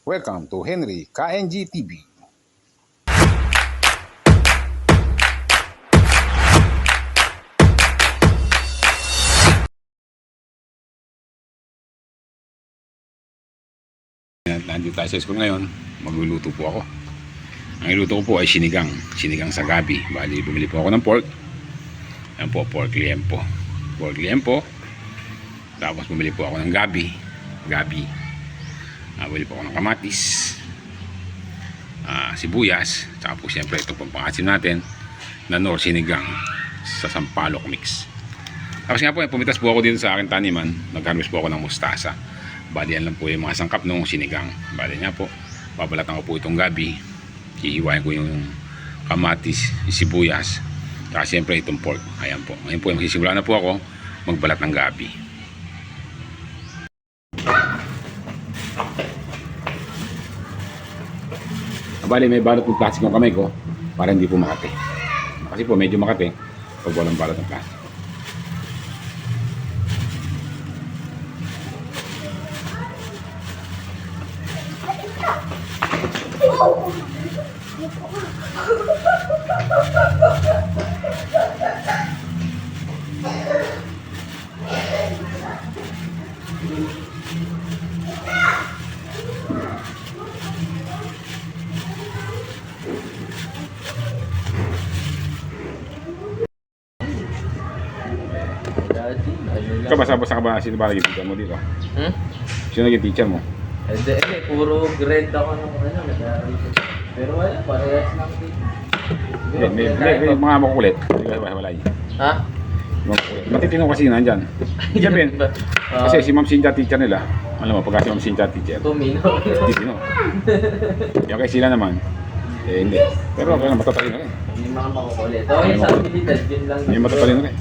Welcome to Henry KNG TV. Nandito tayo sa school ngayon. Magluluto po ako. Ang iluto ko po ay sinigang. Sinigang sa gabi. Bali, bumili po ako ng pork. Ayan po, pork liempo. Pork liempo. Tapos bumili po ako ng gabi. Gabi. Ah, bumili po ako ng kamatis. Ah, sibuyas. Tsaka po siyempre ito pong natin na nor sinigang sa sampalok mix. Tapos nga po, pumitas po ako dito sa akin taniman. Nag-harvest po ako ng mustasa. Bali yan lang po yung mga sangkap ng sinigang. Bali nga po, babalatan ko po itong gabi. Hihiwain ko yung kamatis, sibuyas, Saka siyempre itong pork. Ayan po. Ngayon po, magsisimula na po ako magbalat ng gabi. Bali, may balot ng plastic yung kamay ko para hindi po makati. Kasi po, medyo makati pag walang balot ng plastic. Dati, ano lang. Ikaw, basa-basa ka ba? Sino ba naging teacher mo dito? Hmm? Sino naging teacher mo? Hindi, hindi. Puro grade ako nung ano. Pero wala, parehas lang din. Hindi, may, may, may mga makukulit. Hindi ka wala Ha? Makukulit. Matitino kasi yun nandyan. Sabihin, Ah, kasi si Ma'am Cynthia teacher nila. Alam mo, pagka si Ma'am Cynthia teacher, Tumino. titino. Yung kay sila naman, eh hindi. Pero okay matatalino rin. Yung mga makukulit. Okay, sa abilidad, yun lang. Yung matatalino rin.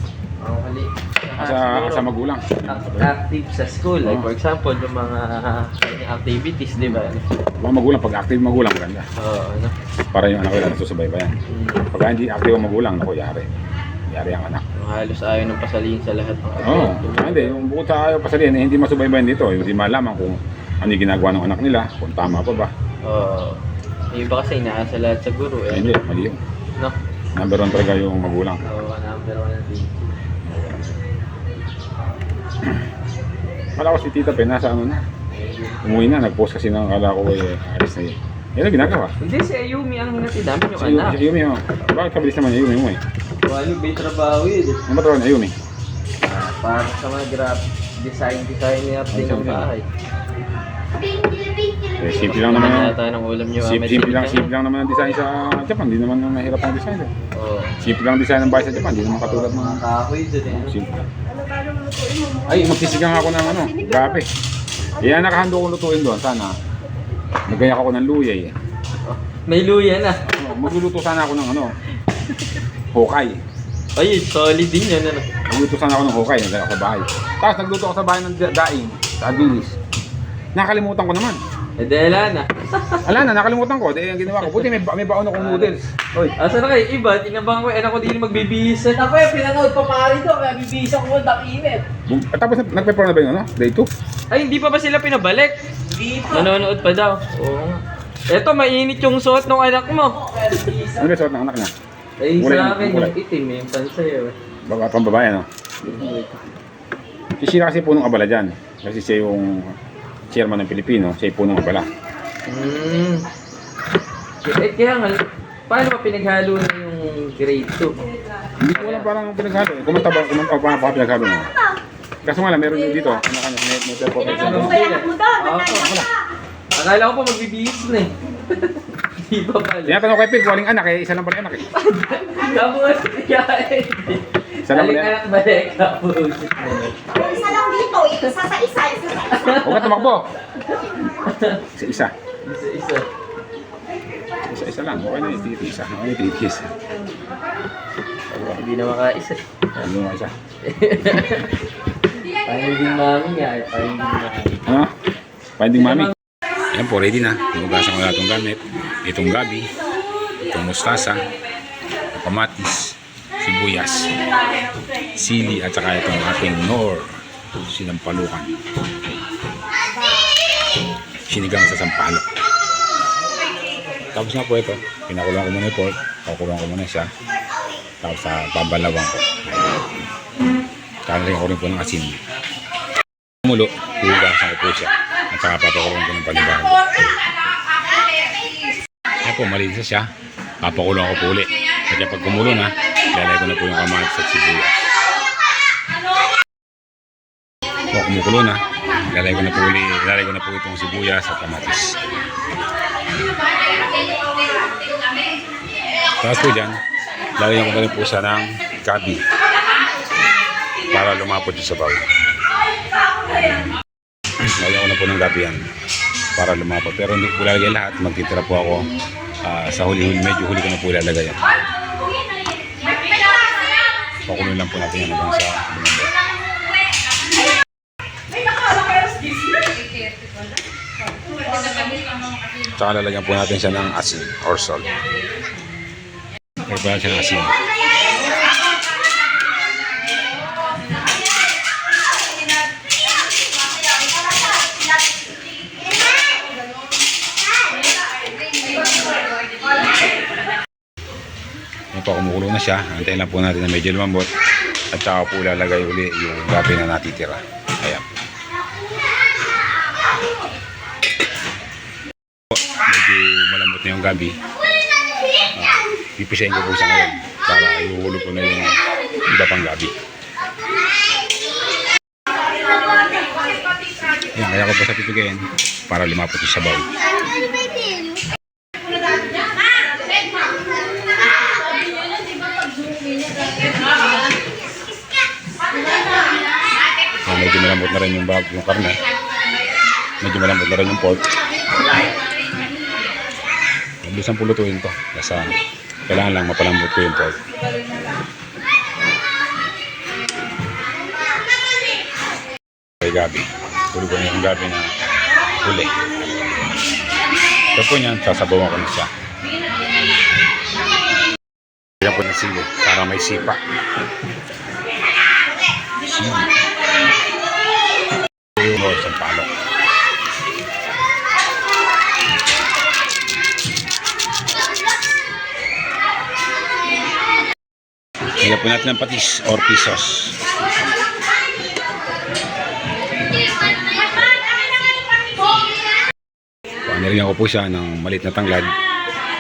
Makukulit. Sa, siguro, sa magulang. act- active sa school. Like for example, yung mga activities, di ba? Mga magulang, pag active magulang, maganda. Oo, ano. Para yung anak nila nasusubay pa yan. Hmm. Pag hindi active ang magulang, naku, yari. Yari ang anak. Halos ayaw ng pasalihin sa lahat ng Oo. Oh, hindi, yung bukod sa ayaw pasalin, eh, hindi masubaybayan dito. Hindi malaman kung ano yung ginagawa ng anak nila, kung tama pa ba. Oo. Yung iba kasi inaasa lahat sa guro Eh, hindi, mali yun. No? Number one talaga yung magulang. Oo, number one teacher. Kala ko si Tita Pe, nasa ano na. Umuwi na, nag-post kasi ng kala ko eh, alis na yun. Yan ang ginagawa. Hindi, si Ayumi ang hinatid namin yung Si anak. si Yumi, oh. Bakit kabilis naman yung Yumi mo eh? Walo may trabaho yun. Ano ba tawag na Yumi? Ah, para sa mga graphic design design ni Arte ng bahay. Eh, simple lang naman. Ano ang- yata ng ulam niyo? Simple, simple lang, simple lang naman ang design sa Japan. Hindi naman mahirap ang design. eh. Oo. Simple lang ang design ng bahay sa Japan. Hindi naman katulad ng Mga kahoy dun eh. simple. Ay, magsisigang ako ng ano, gabi. Yan nakahando kong lutuin doon, sana. Nagayak ako ng luyay eh. May luya na. Oh, magluluto sana ako ng ano, hokay. Ayun, solid din yan. Ano? Nagluto sana ako ng hokay, nagaya ako sa bahay. Tapos nagluto ako sa bahay ng da- daing, sa Agilis. Nakalimutan ko naman. Eh, dahila na. Ala na, nakalimutan ko. Di ang ginawa ko. Buti may, ba- may baon akong noodles. Oy, Asa na kayo? Iba, tinabangan ko, eh, anak ko din magbibihis. Ako eh, pinanood pa pari to, kaya bibisa ko ang init. at tapos nagpe-pro na ba yung ano? Day 2? Ay, hindi pa ba sila pinabalik? Hindi pa. Nanonood pa daw. Oo nga. Eto, mainit yung suot ng anak mo. Kaya bibisa. Ano ba suot ng anak niya? Ay, Kulay sa na, akin, kulay. yung itim eh, yung pansayo eh. Baka pang babae, ano? Si Sheila kasi punong abala dyan. Kasi siya yung chairman ng Pilipino. Siya yung punong abala. Hmm. Eh, kaya nga, paano ba pinaghalo na yung grade 2? Hindi ko alam parang pinaghalo. eh. Kumanta ba? Kumanta ba? Baka pinaghalo na. Kaso nga lang, meron yung dito. Kanya-kanya. May, may performance. Ano ba Matay ka. Akala ko pa magbibihis na eh. Di ba pala? Tinatanong kay Pig, waling anak eh. Isa lang pala anak eh. Tapos, kaya eh. Isa lang Balik pala. anak balik. Isa lang dito, isa sa isa, isa sa isa. Huwag ka tumakbo. Isa isa. isa-isa. Isa isa lang. Okay na yung titisa. Okay na titis. Hindi na makaisa. Ano nga isa? Finding mami nga eh. Finding mami. Ano? Finding mami. Ayan po, ready na. Hinugasan ko na itong gamit. Itong gabi. Itong mustasa. Itong kamatis. Sibuyas. Sili at saka itong ating nor. Sinampalukan. sinigang sa sampalok. Tapos nga po ito, pinakulang ko muna yung pork, kukulang ko muna siya. Tapos sa babalawang ko. Kanaling ko rin po ng asin. Kumulo, hugasan ko po siya. At saka papakulong ko ng panibago. Ayan malinis na siya. Papakulong ko po ulit. Kaya pag kumulo na, lalay ko na po yung kamatis at sibuyas. Po, kumukulo na. Lalay ko na po ulit, lalay ko na po itong sibuyas at kamatis. Tapos po dyan, lalagyan ko na rin po siya ng gabi para lumapot yung sabaw. Lalagyan ko na po ng gabi yan para lumapot. Pero hindi ko lalagay lahat. Magtitira po ako ah, sa huli-huli. Medyo huli ko na po lalagay yan. Pakuloy lang po natin yan hanggang sa lumabot. Tsaka lalagyan po natin siya ng asin or salt. Po natin siya ng asin. Po, kumukulo na siya. Antayin lang po natin na medyo lumambot. At saka po lalagay uli yung gabi na natitira. Ayan. Medyo malambot na yung gabi. Ah, pipisahin ko po siya ngayon para ihuhulo ko na yung iba pang gabi. Ayan, kaya ko po sa pipigayin para lumapot yung sabaw. So, medyo malambot na rin yung, bag, yung karne. Medyo malambot na rin yung pork. Mabilis ang pulutuin to. Kasi kailangan lang mapalambot ko yung pork. Kay gabi. Tuloy ko na yung gabi na huli. Ito po niyan, sasabawan ko na siya. Kaya po ng sili para may sipa. Sili. Ito yung oras ng palok. Kaya po natin ng patis or pisos. Paniriyan ko po siya ng malit na tanglad.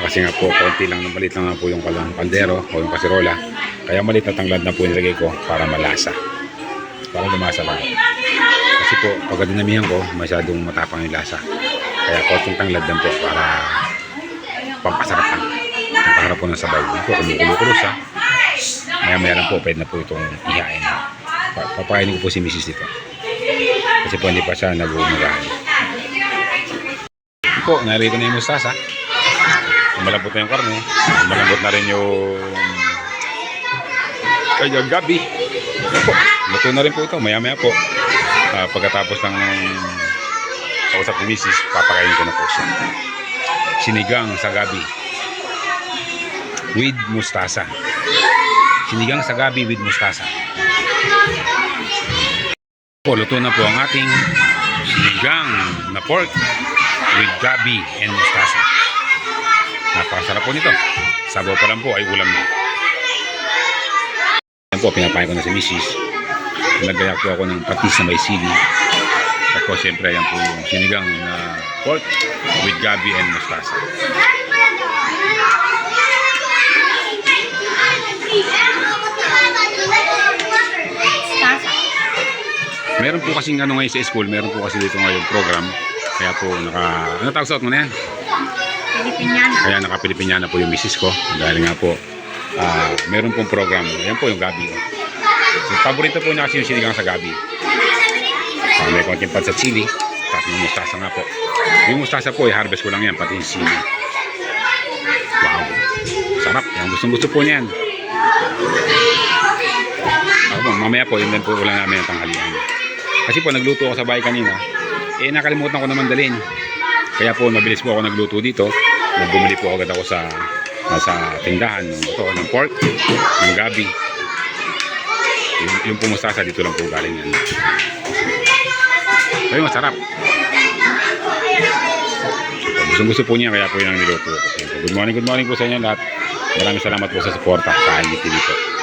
Kasi nga po, konti lang, malit lang nga po yung kaldero o yung kaserola. Kaya malit na tanglad na po nilagay ko para malasa. Para lumasa lang. Po, pag dinamihan ko, masyadong matapang yung lasa. Kaya konting tanglad lang po para pampasarap lang. Pampasarap po ng sabaw. Yan po, kumukulo-kulo siya. Maya-maya lang po, pwede na po itong ihain. Pa- Papakainin ko po si Mrs. dito. Kasi po hindi pa siya nag-uumagahan. Po, narito na yung mustasa. Malambot na yung karne. Malambot na rin yung kaya gabi. Po, luto na rin po ito. Maya-maya po. Ah, pagkatapos ng kausap ni Mrs. Papakainin ko na po siya. Sinigang sa gabi. With mustasa. Sinigang sa gabi with mustasa. Po, luto na po ang ating sinigang na pork with gabi and mustasa. Napakasarap po nito. Sabaw pa lang po ay ulam na. Yan po, pinapain ko na si Mrs. Nagaya po ako ng patis na may sili. Tapos siyempre, yan po yung sinigang na pork with gabi and mustasa. Meron po kasing ano ngayon sa school, meron po kasi dito ngayon program. Kaya po naka, ano tawag suot mo na yan? Pilipinyana. Kaya naka-Pilipiniana po yung misis ko. Dahil nga po, ah, meron pong program. Yan po yung gabi. Oh. So, paborito po niya kasi yung sinigang sa gabi. Ah, may konting pansat chili. Tapos may mustasa nga po. Yung mustasa po, i-harvest ko lang yan, pati yung sili. Wow. Sarap. Yan, gustong gusto po niyan. Ako po, mamaya po, yun din po ulang namin ang tanghalian. Kasi po, nagluto ako sa bahay kanina. Eh, nakalimutan ko naman dalhin. Kaya po, mabilis po ako nagluto dito. Bumili po agad ako sa sa tindahan ng ito, ng pork, ng gabi. Yung, yung pumusasa dito lang po galing yan. Pero masarap. Gusto gusto po niya, kaya po yan ang. Good morning, good morning po sa inyo lahat. Maraming salamat po sa suporta sa IGTV po.